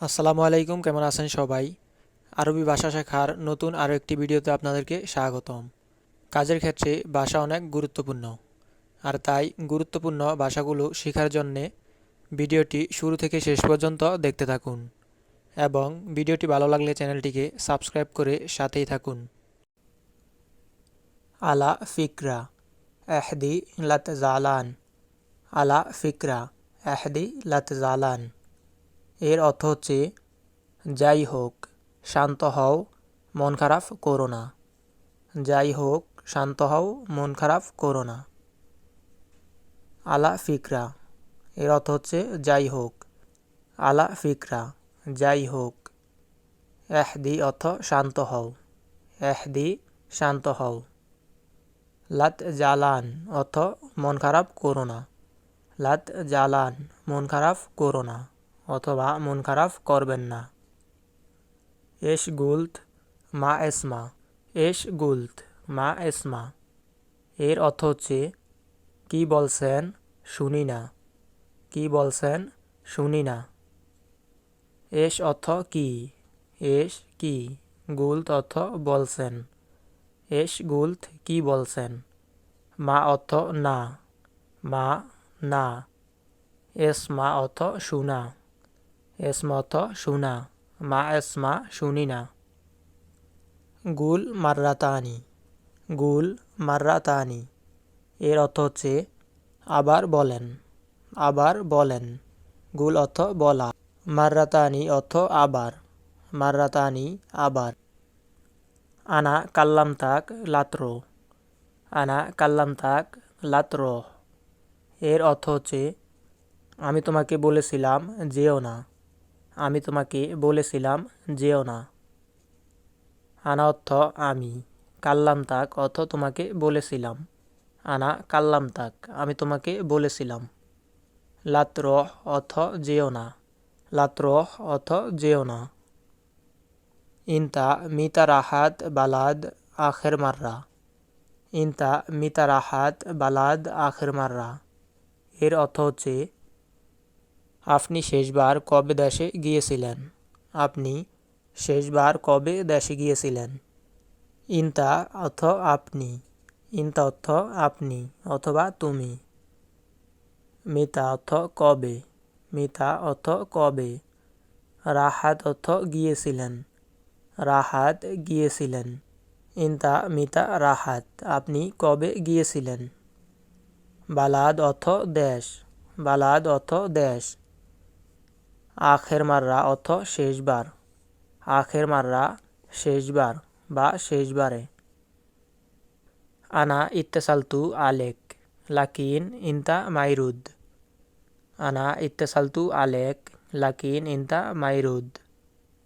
আসসালামু আলাইকুম, কেমন আছেন সবাই? আরবি ভাষা শেখার নতুন আরও একটি ভিডিওতে আপনাদেরকে স্বাগতম। কাজের ক্ষেত্রে ভাষা অনেক গুরুত্বপূর্ণ, আর তাই গুরুত্বপূর্ণ ভাষাগুলো শেখার জন্যে ভিডিওটি শুরু থেকে শেষ পর্যন্ত দেখতে থাকুন এবং ভিডিওটি ভালো লাগলে চ্যানেলটিকে সাবস্ক্রাইব করে সাথেই থাকুন। আলা ফিকরা, এহদি লাত জালান। আলা ফিকরা, এহদি লাত জালান। এর অর্থ হচ্ছে, যাই হোক, শান্ত হও, মন খারাপ করো না। যাই হোক, শান্ত হও, মন খারাপ করো না। আলা ফিকরা, এর অর্থ হচ্ছে, যাই হোক। আলা ফিকরা, যাই হোক। এহদি অর্থ, শান্ত হও। এহদি, শান্ত হও। লাত জালান, অর্থ, মন খারাপ করো না। লাত জালান, মন খারাপ করো না। অথবা মন খারাপ করবেন না। এস গুলত, মা এসমা। এস গুলত, মা এসমা। এর অর্থ হচ্ছে, কি বলছেন শুনি না। কি বলছেন শুনি না। এস অর্থ কি? এস কি? গুলত অর্থ বলছেন। এস গুলত কি বলছেন? মা অর্থ না। মা না। এস মা অর্থ শুনা। এসমা অর্থ শুনা মা এসমা শুনি না গুল মাররাতানি গুল মাররাতানি এর অর্থ হচ্ছে আবার বলেন আবার বলেন গুল অর্থ বলা মাররাতানি অর্থ আবার মাররাতানি আবার আনা কাল্লাম তাক লাত্র আনা কাল্লাম তাক লাত্র এর অর্থ হচ্ছে আমি তোমাকে বলেছিলাম যেও না আমি তোমাকে বলেছিলাম, যেও না। আনা অর্থ আমি, কাল্লাম তাক অর্থ তোমাকে বলেছিলাম। আনা কাল্লাম তাক, আমি তোমাকে বলেছিলাম। লাত্র অর্থ যেও না। লাত্র অর্থ যেও না। ইনতা মিতা রাহাত বালাদ আখের মাররা। ইনতা মিতা রাহাত বালাদ আখের মাররা। এর অর্থ হচ্ছে আপনি শেষবার কবে দেশে গিয়েছিলেন? আপনি শেষবার কবে দেশে গিয়েছিলেন? ইনতা অর্থ আপনি, ইনতা অর্থ আপনি অথবা তুমি। মিতা অর্থ কবে, মিতা অর্থ কবে। রাহাত অর্থ গিয়েছিলেন, রাহাত গিয়েছিলেন। ইনতা, মিতা, রাহাত, আপনি কবে গিয়েছিলেন? বালাদ অর্থ দেশ, বালাদ অর্থ দেশ। আখের মাররা অর্থ শেষবার। আখের মাররা শেষবার বা শেষবারে। আনা ইত্তেসালতু আলেক, লাকিন ইনতা মাইরুদ। আনা ইত্তেসালতু আলেক, লাকিন ইনতা মাইরুদ।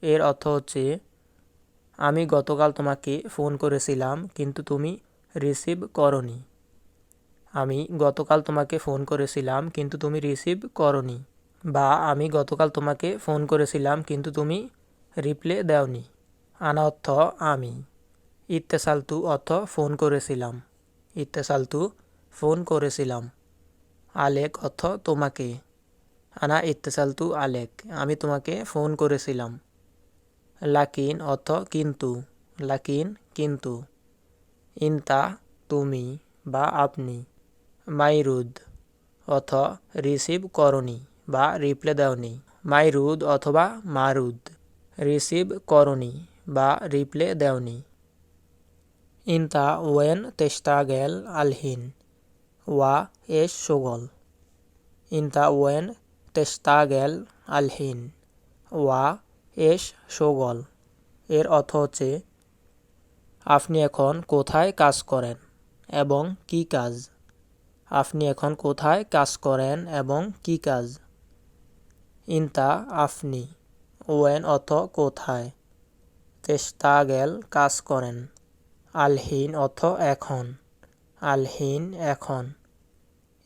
এর অর্থ হচ্ছে, আমি গতকাল তোমাকে ফোন করেছিলাম, কিন্তু তুমি রিসিভ করনি। আমি গতকাল তোমাকে ফোন করেছিলাম, কিন্তু তুমি রিসিভ করনি। বা আমি গতকাল তোমাকে ফোন করেছিলাম, কিন্তু তুমি রিপ্লে দেওনি। আনা অর্থ আমি ইত্তেসালতু অর্থ ফোন করেছিলাম। ইত্তেসালতু ফোন করেছিলাম। আলেক অর্থ তোমাকে। আনা ইত্তেসালতু আলেক। আমি তোমাকে ফোন করেছিলাম। লাকিন অর্থ কিন্তু। লাকিন কিন্তু। ইনতা তুমি বা আপনি। মাইরুদ অর্থ রিসিভ করনি। বা রিপ্লে দেওনি, মাইরুদ অথবা মারুদ রিসিভ করনি বা রিপ্লে দেওনি। ইনতা ওয়েন তেস্তাগেল আলহিন, ওয়া এস সোগল। ইনতা ওয়েন তেস্তাগেল আলহিন, ওয়া এস সোগল। এর অর্থ হচ্ছে, আপনি এখন কোথায় কাজ করেন এবং কি কাজ? আপনি এখন কোথায় কাজ করেন এবং কি কাজ? ইনতা আপনি ওয়েন অর্থ কোথায়? চেষ্টা গেল কাজ করেন। আলহিন অর্থ এখন। আলহিন এখন।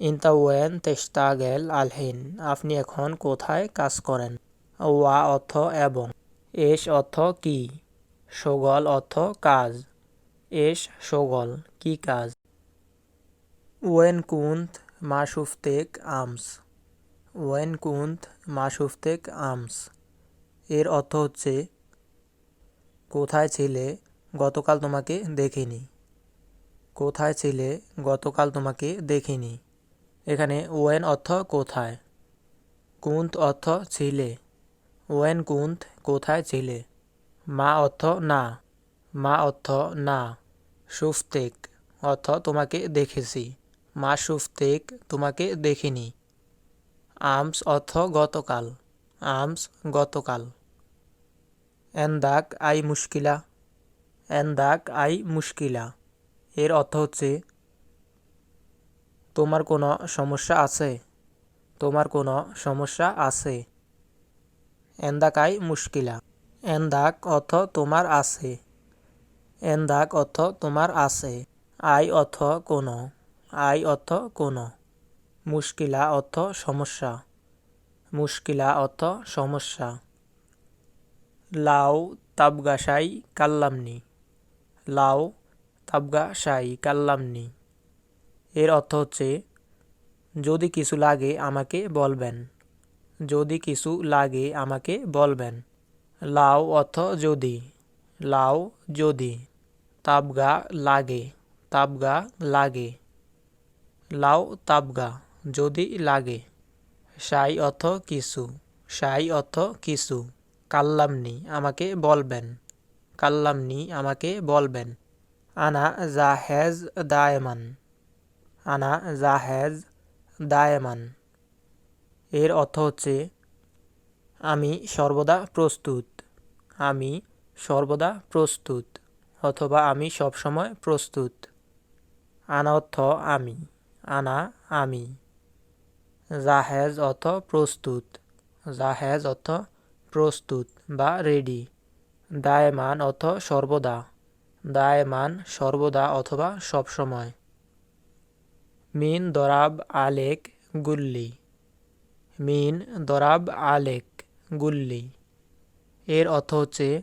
ইনতা ওয়েন তেস্তা গেল আলহিন। আপনি এখন কোথায় কাজ করেন? ওয়া অর্থ এবং। এস অর্থ কি? সগল অর্থ কাজ। এস সগল, কি কাজ? ওয়েন কুন্ত মাসুফতেক আমস। ওয়েন কুন্ত মাসুফতেক আমস। এর অর্থ হচ্ছে, কোথায় ছিলে, গতকাল তোমাকে দেখিনি। কোথায় ছিলে, গতকাল তোমাকে দেখিনি। এখানে ওয়েন অর্থ কোথায়? কুন্ত অর্থ ছিলে। ওয়েন কুন্ত কোথায় ছিলে? মা অর্থ না। মা অর্থ না। সুফতেক অর্থ তোমাকে দেখেছি। মা সুফতেক তোমাকে দেখিনি। আমস অর্থ গতকাল, আমস গতকাল। এন্দাক আই মুশকিলা এন্দাক আই মুশকিলা। এর অর্থ হচ্ছে, তোমার কোনো সমস্যা আছে? তোমার কোনো সমস্যা আছে? এন্দাকাই মুশকিলা এন্দাক অর্থ তোমার আছে। এন্দাক অর্থ তোমার আছে। আই অর্থ কোনো, আই অর্থ কোনো। মুশকিলা অর্থ সমস্যা। মুশকিলা অর্থ সমস্যা। লাউ তাবগাসাই কাল্লামনি। লাউ তাবগাসাই কাল্লামনি। এর অর্থ হচ্ছে, যদি কিছু লাগে আমাকে বলবেন। যদি কিছু লাগে আমাকে বলবেন। লাউ অর্থ যদি। লাউ যদি। তাবগা লাগে। তাবগা লাগে। লাউ তাবগা। যদি লাগে। সাই অর্থ কিছু সাই অর্থ কিছু কাল্লামনি আমাকে বলবেন। কাল্লামনি আমাকে বলবেন। আনা জাহেজ দায়মান। আনা জাহেজ দায়মান। এর অর্থ হচ্ছে, আমি সর্বদা প্রস্তুত। আমি সর্বদা প্রস্তুত। অথবা আমি সবসময় প্রস্তুত। আনা অর্থ আমি। আনা আমি। জাহেজ অর্থ প্রস্তুত। জাহেজ অর্থ প্রস্তুত বা রেডি দায়মান অর্থ সর্বদা। দায়মান সর্বদা অথবা সবসময়। মিন দরাব আলেক গুল্লি। মিন দরাব আলেক গুল্লি। এর অর্থ হচ্ছে,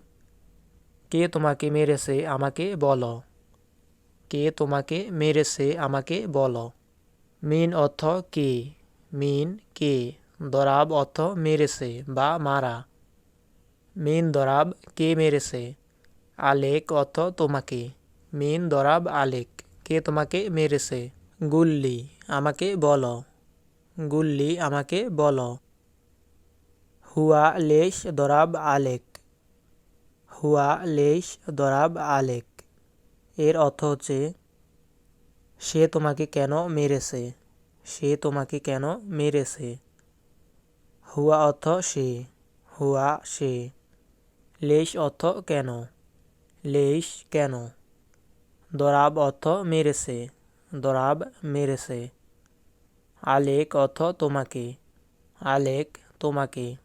কে তোমাকে মেরেছে আমাকে বলো। কে তোমাকে মেরেছে আমাকে বলো। মিন অর্থ কে। মিন কে দরাব অর্থ মেরেছে বা মারা? মিন দরাব কে মেরেছে? আলেক অর্থ তোমাকে। মিন দরাব আলেক কে তোমাকে মেরেছে? গুল্লি আমাকে বলো। গুল্লি আমাকে বলো। হুয়া লেশ দরাব আলেক। হুয়া লেশ দরাব আলেক। এর অর্থ হচ্ছে, সে তোমাকে কেন মেরেছে? সে তোমাকে কেন মেরেছে? হুয়া অর্থ সে। হুয়া সে। লেশ অর্থ কেন? লেশ কেন? দরাব অর্থ মেরেছে। দরাব মেরেছে। আলেক অর্থ তোমাকে। আলেক তোমাকে।